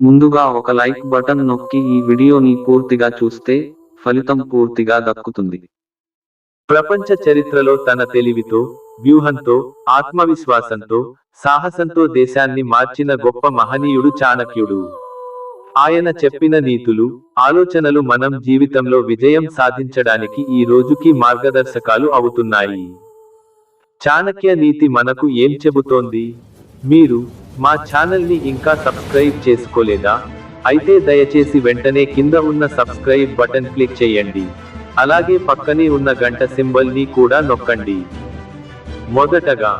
ముందుగా ఒక like button నొక్కి ఈ వీడియోని పూర్తిగా చూస్తే ఫలితం పూర్తిగా దక్కుతుంది. ప్రపంచ చరిత్రలో తన తెలివితో వ్యూహంతో ఆత్మవిశ్వాసంతో సాహసంతో దేశాన్ని మార్చిన గొప్ప మహనీయుడు చాణక్యుడు. ఆయన చెప్పిన నీతులు ఆలోచనలు మనం జీవితంలో విజయం సాధించడానికి ఈ రోజుకి మార్గదర్శకాలు అవుతున్నాయి. చాణక్య నీతి మనకు ఏం చెబుతోంది? మీరు మా ఛానల్ని ఇంకా సబ్స్క్రైబ్ చేసుకోలేదా? అయితే దయచేసి వెంటనే కింద ఉన్న సబ్స్క్రైబ్ బటన్ క్లిక్ చేయండి. అలాగే పక్కనే ఉన్న గంట సింబల్ని కూడా నొక్కండి. మొదటగా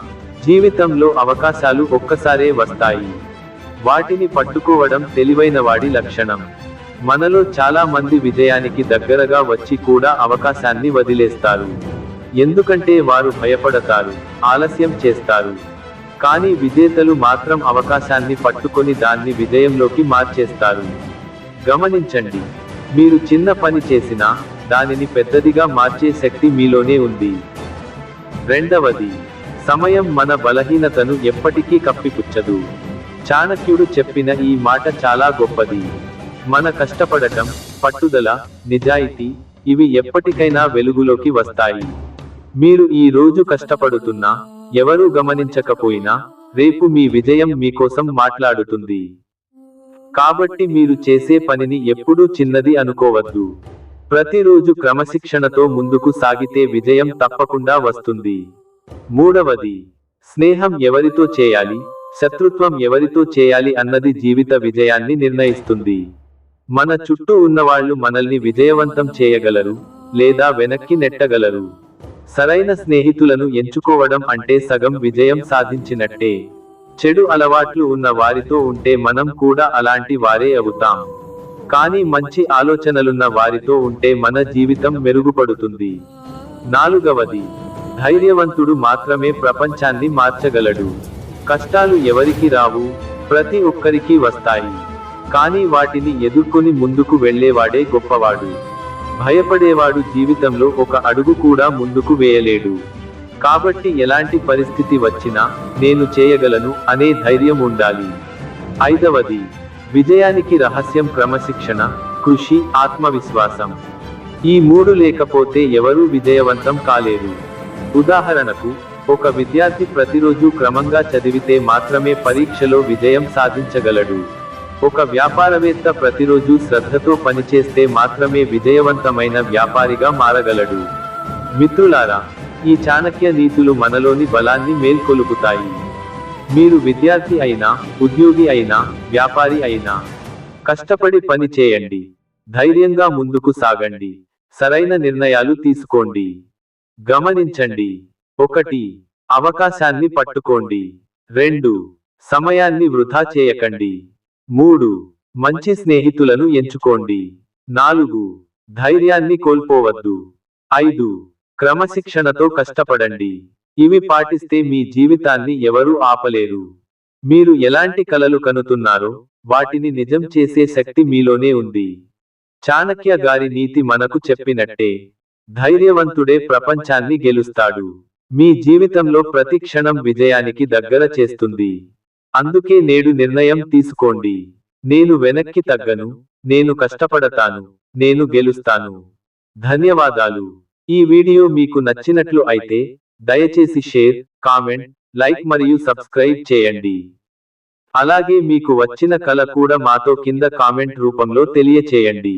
జీవితంలో అవకాశాలు ఒక్కసారే వస్తాయి. వాటిని పట్టుకోవడం తెలివైన వాడి లక్షణం. మనలో చాలా మంది విజయానికి దగ్గరగా వచ్చి కూడా అవకాశాన్ని వదిలేస్తారు. ఎందుకంటే వారు భయపడతారు ఆలస్యం చేస్తారు. కానీ విజేతలు మాత్రం అవకాశాన్ని పట్టుకొని దాన్ని విజయంలోకి మార్చేస్తారు. గమనించండి మీరు చిన్న పని చేసినా దానిని పెద్దదిగా మార్చే శక్తి మీలోనే ఉంది. రెండవది సమయం మన బలహీనతను ఎప్పటికీ కప్పిపుచ్చదు. చాణక్యుడు చెప్పిన ఈ మాట చాలా గొప్పది. మన కష్టపడటం పట్టుదల నిజాయితీ ఇవి ఎప్పటికైనా వెలుగులోకి వస్తాయి. మీరు ఈ రోజు కష్టపడుతున్నా ఎవరూ గమనించకపోయినా రేపు మీ విజయం మీకోసం మాట్లాడుతుంది. కాబట్టి మీరు చేసే పనిని ఎప్పుడూ చిన్నది అనుకోవద్దు. ప్రతిరోజు క్రమశిక్షణతో ముందుకు సాగితే విజయం తప్పకుండా వస్తుంది. మూడవది స్నేహం ఎవరితో చేయాలి శత్రుత్వం ఎవరితో చేయాలి అన్నది జీవిత విజయాన్ని నిర్ణయిస్తుంది. మన చుట్టూ ఉన్నవాళ్ళు మనల్ని విజయవంతం చేయగలరు లేదా వెనక్కి నెట్టగలరు. సరైన స్నేహితులను ఎంచుకోవడం అంటే సగం విజయం సాధించినట్టే. చెడు అలవాట్లు ఉన్న వారితో ఉంటే మనం కూడా అలాంటి వారే అవుతాం. కానీ మంచి ఆలోచనలున్న వారితో ఉంటే మన జీవితం మెరుగుపడుతుంది. నాలుగవది ధైర్యవంతుడు మాత్రమే ప్రపంచాన్ని మార్చగలడు. కష్టాలు ఎవరికి రావు ప్రతి ఒక్కరికి వస్తాయి. కానీ వాటిని ఎదుర్కొని ముందుకు వెళ్ళేవాడే గొప్పవాడు. భయపడేవాడు జీవితంలో ఒక అడుగు కూడా ముందుకు వేయలేడు. కాబట్టి ఎలాంటి పరిస్థితి వచ్చినా నేను చేయగలను అనే ధైర్యం ఉండాలి. ఐదవది విజయానికి రహస్యం క్రమశిక్షణ కృషి ఆత్మవిశ్వాసం. ఈ మూడు లేకపోతే ఎవరూ విజయవంతం కాలేరు ఉదాహరణకు ఒక విద్యార్థి ప్రతిరోజు క్రమంగా చదివితే మాత్రమే పరీక్షలో విజయం సాధించగలడు. ఒక వ్యాపారవేత్త ప్రతిరోజు శ్రద్ధతో పనిచేస్తే మాత్రమే విజయవంతమైన వ్యాపారిగా మారగలడు. మిత్రులారా ఈ చాణక్య నీతులు మనలోని బలాన్ని మేల్కొలుపుతాయి. మీరు విద్యార్థి అయినా ఉద్యోగి అయినా వ్యాపారి అయినా కష్టపడి పని చేయండి. ధైర్యంగా ముందుకు సాగండి. సరైన నిర్ణయాలు తీసుకోండి. గమనించండి. ఒకటి అవకాశాన్ని పట్టుకోండి. రెండు సమయాన్ని వృధా చేయకండి. మూడు మంచి స్నేహితులను ఎంచుకోండి. నాలుగు ధైర్యాన్ని కోల్పోవద్దు. ఐదు క్రమశిక్షణతో కష్టపడండి. ఇవి పాటిస్తే మీ జీవితాన్ని ఎవరూ ఆపలేరు. మీరు ఎలాంటి కలలు కనుతున్నారో వాటిని నిజం చేసే శక్తి మీలోనే ఉంది. చాణక్య గారి నీతి మనకు చెప్పినట్టే. ధైర్యవంతుడే ప్రపంచాన్ని గెలుస్తాడు. మీ జీవితంలో ప్రతి క్షణం విజయానికి దగ్గర చేస్తుంది. అందుకే నేడు నిర్ణయం తీసుకోండి. నేను వెనక్కి తగ్గను నేను కష్టపడతాను నేను గెలుస్తాను. ధన్యవాదాలు. ఈ వీడియో మీకు నచ్చినట్లు అయితే దయచేసి షేర్ కామెంట్ లైక్ మరియు సబ్స్క్రైబ్ చేయండి. అలాగే మీకు వచ్చిన కల కూడా మాతో కింద కామెంట్ రూపంలో తెలియచేయండి.